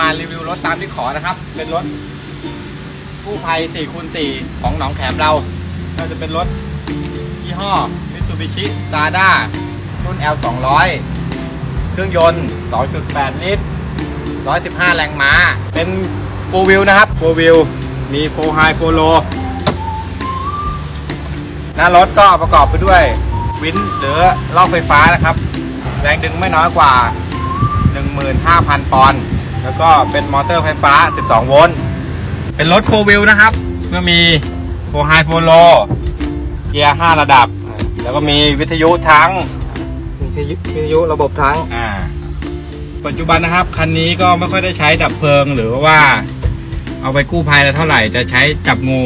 มารีวิวรถตามที่ขอนะครับ เป็นรถกู้ภัย4คูณ4ของหนองแขมเรา ก็จะเป็นรถยี่ห้อ Mitsubishi Strada รุ่น L 200เครื่องยนต์ 2.8 ลิตร 115 แรงม้า เป็น full wheel นะครับ full wheel มี full high full low หน้ารถก็ประกอบไปด้วยวินหรือลอไฟฟ้านะครับ แรงดึงไม่น้อยกว่า 15,000 ปอนด์ แล้วก็เป็นมอเตอร์ไฟฟ้า 12 โวลต์ เป็นรถ4 wheel นะครับ ก็มี4 high 4 low เกียร์ 5 ระดับ แล้วก็มีวิทยุทั้ง มีวิทยุวิทยุระบบทั้ง อ่า ปัจจุบันนะครับ คันนี้ก็ไม่ค่อยได้ใช้ดับเพลิง หรือว่าเอาไปกู้ภัยแล้วเท่าไหร่จะใช้จับงู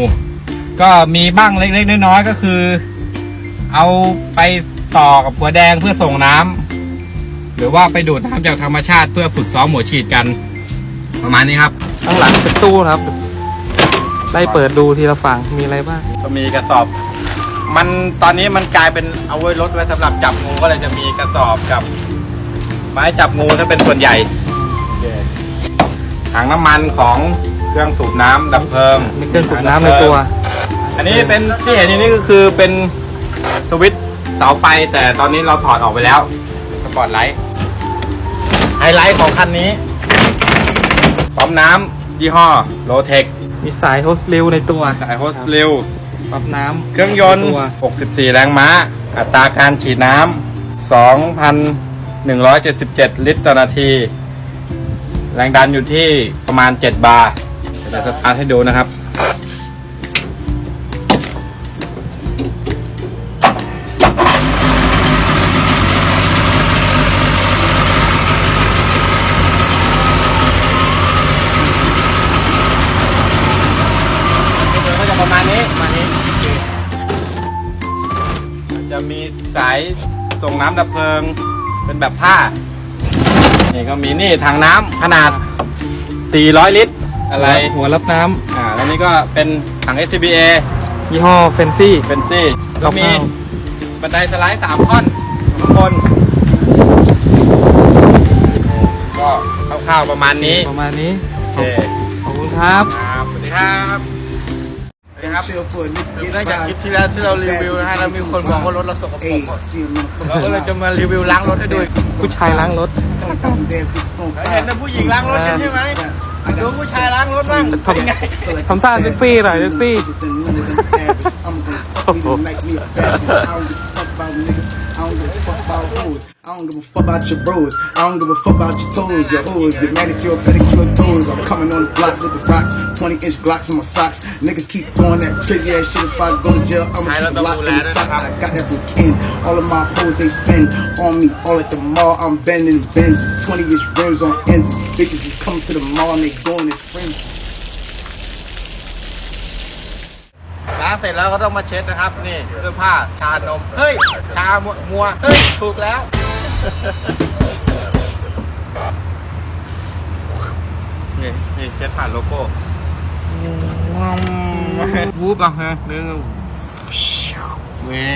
ก็มีบ้างเล็กๆน้อยๆก็คือ เอาไปต่อกับหัวแดงเพื่อส่งน้ำหรือว่าไปดูดน้ำจากธรรมชาติเพื่อฝึกซ้อมหัวฉีดกัน ประมาณนี้ครับ ข้างหลังเป็นตู้นะครับไล่เปิดดูทีละฝั่งมีอะไรบ้างก็มีกระสอบ มันตอนนี้มันกลายเป็นเอาไว้รถไว้สำหรับจับงูก็เลยจะมีกระสอบกับ ไม้จับงูถ้าเป็นส่วนใหญ่ถังน้ำมันของเครื่องสูบน้ำดับเพลิง มีเครื่องสูบน้ำในตัว อันนี้เป็นที่เห็นอยู่นี่ก็คือเป็นสวิตช์เสาไฟแต่ตอนนี้เราถอดออกไปแล้วสปอตไลท์ไฮไลท์ของคันนี้ พร้อมน้ำยี่ห้อโลเทคมีสายโฮสลิวในตัวสายโฮสเร็วปรับน้ำเครื่องยนต์ในตัว64 แรงม้า อัตราการฉีดน้ำ2,177 ลิตรต่อนาที แรงดันอยู่ที่ประมาณ 7 บาร์เดี๋ยวจะสตาร์ทให้ดูนะครับ จะมีสายส่งน้ำดับเพลิง เป็นแบบผ้า นี่ก็มีนี่ถังน้ำขนาด 400 ลิตร อะไร หัวรับน้ำอ่า แล้วนี่ก็เป็นถัง SCBA ยี่ห้อเฟนซี่ เป็นซี่ก็มีคร่าวบันไดสไลด์สามท่อนข้างบน ก็คร่าวๆประมาณนี้ ประมาณนี้ โอเคขอบคุณครับ ครับ สวัสดีครับ สวัสดีครับ Chill for a nigga หลัง get จากคลิป by. ที่แล้วที่เรารีวิวนะฮะแล้วมีคนบอกว่ารถเราสกปร Hey, ก see him in the เราก็เลยจะมารีวิวล้างรถให้ดูผู้ชายล้างรถเห็นแต่ผู้หญิงล้างรถกันใช่ไหมดูผู้ชายล้างรถบ้างทำเป็นไงทำท่าเซ็กซี่หน่อยเซ็กซี่ don't give a fuck about your bros. I don't give a fuck about your toes, your hoes, your manicure, pedicure toes. I'm coming on the block with the rocks, 20 inch Glocks in my socks. Niggas keep throwing that crazy ass shit. If I go to jail, I'ma I keep love locked the in the sock. I got that from Ken. All of my hoes they spend on me. All at the mall, I'm bending Benz. 20 inch rims on ends. Bitches is coming to the mall and they going in frenzy. ล้างเสร็จแล้วก็ต้องมาเช็ดนะครับ นี่ด้วยผ้าชานม เฮ้ย ชามัวมัว เฮ้ย ถูกแล้ว นี่นี่เช็ดผ่านโลโก้วูบอะฮะนึงเว้ย